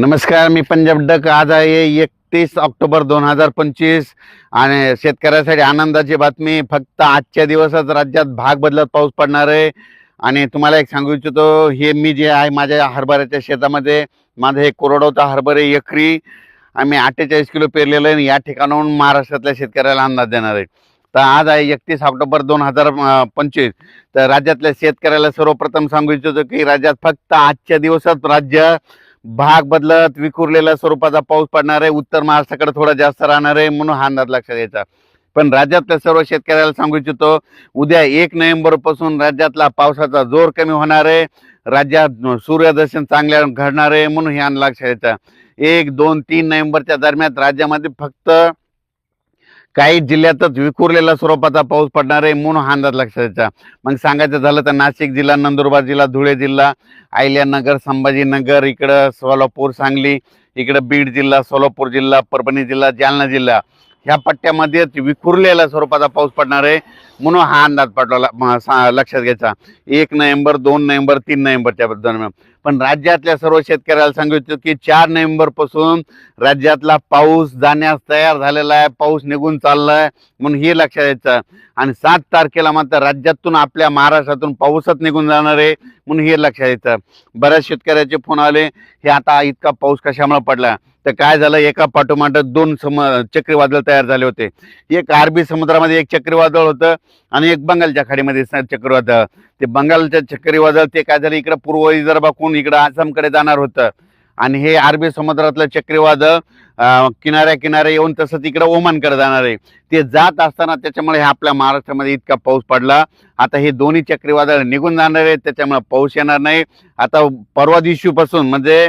नमस्कार मी पंजाब डक. आज आहे एकतीस ऑक्टोबर दोन हजार पंचवीस आणि शेतकऱ्यासाठी आनंदाची बातमी. फक्त आजच्या दिवसच राज्यात भाग बदलत पाऊस पडणार आहे. आणि तुम्हाला एक सांगू इच्छितो हे मी जे आहे माझ्या हरभऱ्याच्या शेतामध्ये माझं हे कोरडवचा हरभरे एकरी. आम्ही अठ्ठेचाळीस किलो पेरलेलं आहे आणि या ठिकाणाहून महाराष्ट्रातल्या शेतकऱ्याला अंदाज देणार आहे. तर आज आहे एकतीस ऑक्टोबर दोन हजार पंचवीस. तर राज्यातल्या शेतकऱ्याला सर्वप्रथम सांगू इच्छितो की राज्यात फक्त आजच्या दिवसात राज्य भाग बदलत विखुरलेल्या स्वरूपाचा पाऊस पडणार आहे. उत्तर महाराष्ट्राकडे थोडा जास्त राहणार आहे म्हणून हा अंदाज लक्षात घ्यायचा. पण राज्यातल्या सर्व शेतकऱ्याला सांगू इच्छितो उद्या एक नोव्हेंबरपासून राज्यातला पावसाचा जोर कमी होणार आहे. राज्यात सूर्यदर्शन चांगल्या घडणार आहे म्हणून हे अंदाज लक्षात घ्यायचा. एक दोन तीन नोव्हेंबरच्या दरम्यान राज्यामध्ये फक्त काही जिल्ह्यातच विखुरलेल्या स्वरूपाचा पाऊस पडणार आहे म्हणून हा अंदाज लक्षात मग सांगायचं झालं तर नाशिक जिल्हा नंदुरबार जिल्हा धुळे जिल्हा अहिल्यानगर संभाजीनगर इकडं सोलापूर सांगली इकडं बीड जिल्हा सोलापूर जिल्हा परभणी जिल्हा जालना जिल्हा. ह्या पट्ट्यामध्येच विखुरलेल्या स्वरूपाचा पाऊस पडणार आहे. म्हणून हा अंदाज पडला. सा- लक्षात घ्यायचा. एक नोव्हेंबर दोन नोव्हेंबर तीन नोव्हेंबरच्या दरम्यान. पण राज्यातल्या सर्व शेतकऱ्याला सांगू इच्छितो की चार नोव्हेंबरपासून राज्यातला पाऊस जाण्यास तयार झालेला आहे. पाऊस निघून चाललाय म्हणून हे लक्षात घ्यायचं आणि सात तारखेला मात्र राज्यातून आपल्या महाराष्ट्रातून पाऊसच निघून जाणार आहे म्हणून हे लक्षात घ्यायचं बऱ्याच शेतकऱ्याचे फोन आले हे आता इतका पाऊस कशामुळे पडला? तर काय झालं? एका पाठोमाठ दोन सम चक्रीवादळ तयार झाले होते. एक अरबी समुद्रामध्ये एक चक्रीवादळ होतं. आणि एक बंगालच्या खाडीमध्ये चक्रीवादळ ते बंगालच्या चक्रीवादळ ते काय झालं इकडं पूर्व विदर्भाकून इकडं आसामकडे जाणार होतं. आणि हे अरबी समुद्रातलं चक्रीवादळ किनाऱ्या किनाऱ्या येऊन तसंच तिकडं ओमानकडे जाणार आहे. ते जात असताना त्याच्यामुळे हे आपल्या महाराष्ट्रामध्ये इतका पाऊस पडला. आता हे दोन्ही चक्रीवादळ निघून जाणार आहे त्याच्यामुळे पाऊस येणार नाही. आता परवा दिवशीपासून म्हणजे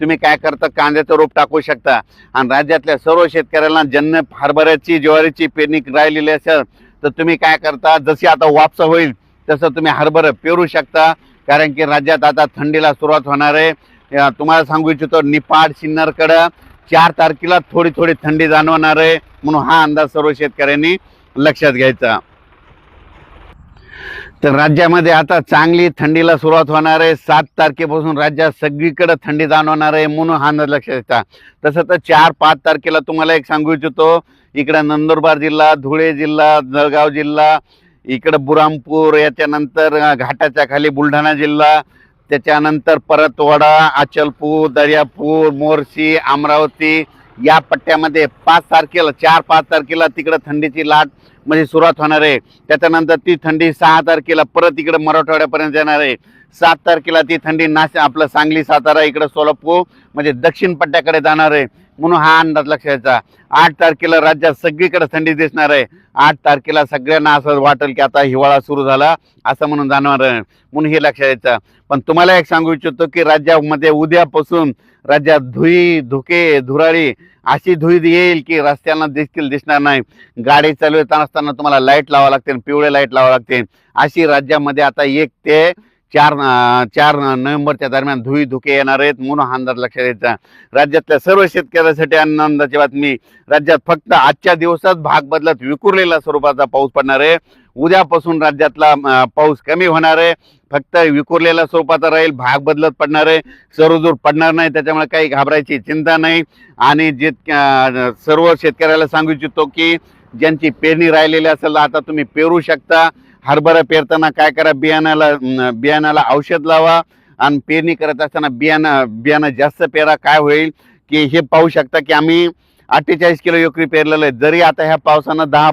तुम्ही काय करता? कांद्याचं रोप टाकू शकता. आणि राज्यातल्या सर्व शेतकऱ्यांना जन्न हरभऱ्याची ज्वारीची पेरणी राहिलेली असेल तर तुम्ही काय करता? जशी आता वापसा होईल तसं तुम्ही हरभरं पेरू शकता. कारण की राज्यात आता थंडीला सुरुवात होणार आहे. तुम्हाला सांगू इच्छितो निपाड सिन्नरकडं चार तारखेला थोडी थोडी थंडी जाणवणार आहे. म्हणून हा अंदाज सर्व शेतकऱ्यांनी लक्षात घ्यायचा. तर राज्यामध्ये आता चांगली थंडीला सुरुवात होणार आहे. सात तारखेपासून राज्यात सगळीकडे थंडी जाणवणार आहे म्हणून हा अंदाज लक्षात घ्यायचा तसं तर चार पाच तारखेला तुम्हाला एक सांगू इच्छितो. इकडं नंदुरबार जिल्हा धुळे जिल्हा जळगाव जिल्हा इकडं बुरामपूर याच्यानंतर घाटाच्या खाली बुलढाणा जिल्हा त्याच्यानंतर परतवाडा अचलपूर दर्यापूर मोर्शी अमरावती या पट्ट्यामध्ये पाच तारखेला चार पाच तारखेला तिकडं थंडीची लाट म्हणजे सुरुवात होणार आहे. त्याच्यानंतर ती थंडी सहा तारखेला परत इकडं मराठवाड्यापर्यंत येणार आहे. सात तारखेला ती थंडी नाश आपलं सांगली सातारा इकडं सोलापूर म्हणजे दक्षिण पट्ट्याकडे जाणार आहे. म्हणून हा अंदाज लक्षात घ्यायचा आठ तारखेला राज्यात सगळीकडे थंडी दिसणार आहे. आठ तारखेला सगळ्यांना असं वाटेल की आता हिवाळा सुरू झाला असं म्हणून जाणवणार आहे. म्हणून हे लक्षात यायचं पण तुम्हाला एक सांगू इच्छितो की राज्यामध्ये उद्यापासून राज्यात धुई धुके धुराळी अशी धुई येईल की रस्त्यांना देखील दिसणार नाही. गाडी चालवताना असताना तुम्हाला लाइट लावा लागते पिवळे लाइट लावा लागते. अशी राज्यामध्ये आता एक ते चार चार नोव्हेंबरच्या दरम्यान धुई धुके येणार आहेत म्हणून हा अंदाज लक्षात द्यायचा राज्यातल्या सर्व शेतकऱ्यासाठी आनंदाची बातमी. राज्यात फक्त आजच्या दिवसात भाग बदलत विखुरलेला स्वरूपाचा पाऊस पडणार आहे. उद्यापासून राज्यातला पाऊस कमी होणार आहे. फक्त विखुरलेला स्वरूपाचा राहील भाग बदलत पडणार आहे. सर्वदूर पडणार नाही त्याच्यामुळे काही घाबरायची चिंता नाही. आणि जे सर्व शेतकऱ्याला सांगू इच्छितो की ज्यांची पेरणी राहिलेली असेल आता तुम्ही पेरू शकता. हरभरा पेरताना काय करा बियाण्याला बियाण्याला औषध लावा आणि पेरणी करत असताना बियाणं बियाणं जास्त पेरा काय होईल की हे पाहू शकता की आम्ही अठ्ठेचाळीस किलो एकरी पेरलेलं आहे. जरी आता ह्या पावसानं दहा